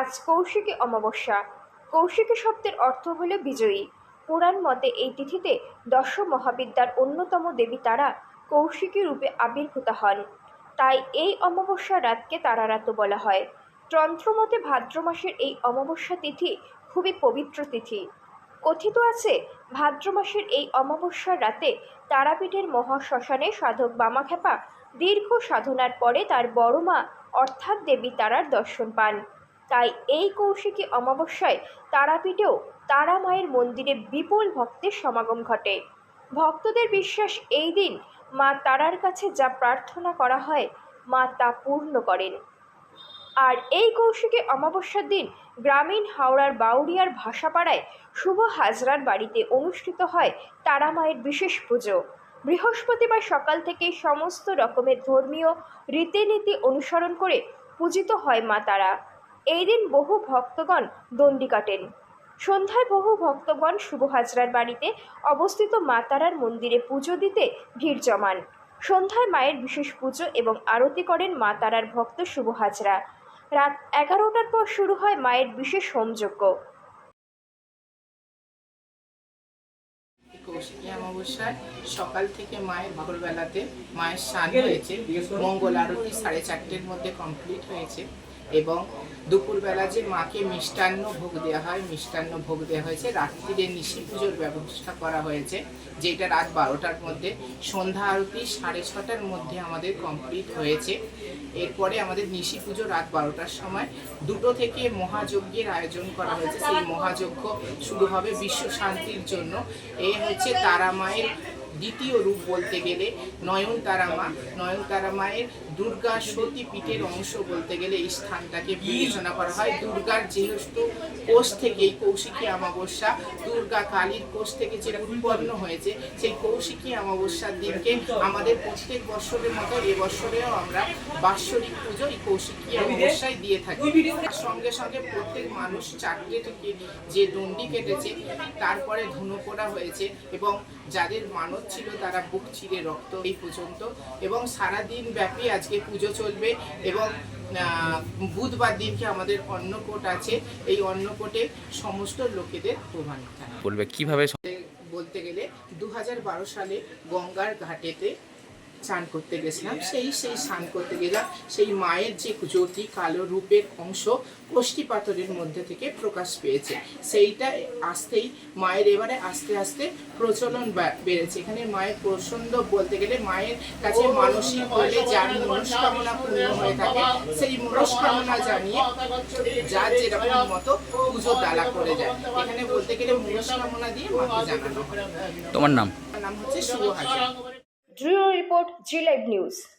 আজ কৌশিকী অমাবস্যা। কৌশিকী শব্দের অর্থ হল বিজয়ী। পুরাণ মতে এই তিথিতে দশ মহাবিদ্যার অন্যতম দেবী তারা কৌশিকী রূপে আবির্ভূত হন। তাই এই অমাবস্যা রাতকে তারারাতও বলা হয়। তন্ত্রমতে ভাদ্র মাসের এই অমাবস্যা তিথি খুবই পবিত্র তিথি। কথিত আছে, ভাদ্র মাসের এই অমাবস্যার রাতে তারাপীঠের মহাশ্মশানে সাধক বামাখ্যাপা দীর্ঘ সাধনার পরে তার বড় মা অর্থাৎ দেবী তারার দর্শন পান। তাই এই কৌশিকী অমাবস্যায় তারাপীঠেও তারা মায়ের মন্দিরে বিপুল ভক্তের সমাগম ঘটে। ভক্তদের বিশ্বাস এই দিন মা তারার কাছে যা প্রার্থনা করা হয়, মা তা পূর্ণ করেন। আর এই কৌশিকী অমাবস্যার দিন গ্রামীণ হাওড়ার বাউরিয়ার ভাষাপাড়ায় শুভ হাজরার বাড়িতে অনুষ্ঠিত হয় তারা মায়ের বিশেষ পুজো। বৃহস্পতিবার সকাল থেকে সমস্ত রকমের ধর্মীয় রীতিনীতি অনুসরণ করে পূজিত হয় মা তারা। এই দিন বহু ভক্তগণ দণ্ডি কাটেন। সন্ধ্যায় বহু ভক্তগণ শুভ হাজরার বাড়িতে অবস্থিত মাতারার মন্দিরে পুজো দিতে ভিড় জমান। সন্ধ্যায় মায়ের বিশেষ পুজো এবং আরতি করেন মা তারার ভক্ত শুভ হাজরা। রাত এগারোটার পর শুরু হয় মায়ের বিশেষ হোমযজ্ঞ। কৌশিকী অমাবস্যায় সকাল থেকে মায়ের ভোরবেলাতে মায়ের স্নান হয়েছে। মঙ্গল আরতি সাড়ে চারটের মধ্যে কমপ্লিট হয়েছে। এবং দুপুরবেলা যে মাকে মিষ্টান্ন ভোগ দেওয়া হয়, মিষ্টান্ন ভোগ দেওয়া হয়েছে, রাত্রিরে নিশি পুজোর ব্যবস্থা করা হয়েছে, যেটা রাত বারোটার মধ্যে। সন্ধ্যা আরতি সাড়ে ছটার মধ্যে আমাদের কমপ্লিট হয়েছে। এরপরে আমাদের নিশি পুজো রাত বারোটার সময়। দুটো থেকে মহাযজ্ঞের আয়োজন করা হয়েছে। সেই মহাযজ্ঞ শুরু হবে বিশ্ব শান্তির জন্য। এ হচ্ছে তারা মায়ের দ্বিতীয় রূপ বলতে গেলে নয়নতারা মা নয়নতারা মায়ের দুর্গা সতী পীঠের অংশ বলতে গেলে এই স্থানটাকে বিবেচনা করা হয়। দুর্গার যেহেতু কোষ থেকে এই কৌশিকী অমাবস্যা, দুর্গা কালীর কোষ থেকে যেটা উৎপন্ন হয়েছে, সেই কৌশিকী অমাবস্যার দিনকে আমাদের প্রত্যেক বছরের মতো এবছরেও আমরা বাৎসরিক পুজো এই কৌশিকী অমাবস্যায় দিয়ে থাকি। সঙ্গে সঙ্গে প্রত্যেক মানুষ চারটে থেকে যে দণ্ডি কেটেছে, তারপরে ধুনো পোড়া হয়েছে এবং যাদের মানত ছিল তারা বুক চিরে রক্ত এই পর্যন্ত। এবং সারাদিন ব্যাপী আজকে পুজো চলবে এবং আহ, বুধবার দিনকে আমাদের অন্নকোট আছে। এই অন্নকোটে সমস্ত লোকেদের প্রমাণ বলবে কীভাবে বলতে গেলে দু হাজার বারো সালে গঙ্গার ঘাটেতে স্নান করতে গেছিলাম। সেই সেই স্নান করতে গেলাম। সেই মায়ের যে জ্যোতি কালো রূপের অংশ কোষ্ঠী পাথরের মধ্যে থেকে প্রকাশ পেয়েছে। সেইটা আসতেই মায়ের এবারে আস্তে আস্তে প্রচলন বেড়েছে। এখানে মায়ের প্রসন্ন বলতে গেলে মায়ের কাছে মানসিক হলে যার মনস্কামনা পূর্ণ হয়ে থাকে সেই মনস্কামনা জানিয়ে যার যেরকম মতো পুজো ডালা করে যায়। এখানে বলতে গেলে মনস্কামনা দিয়ে মাকে জানানো তোমার নাম? নাম হচ্ছে শুভ হাজার। Drew report, G Live News.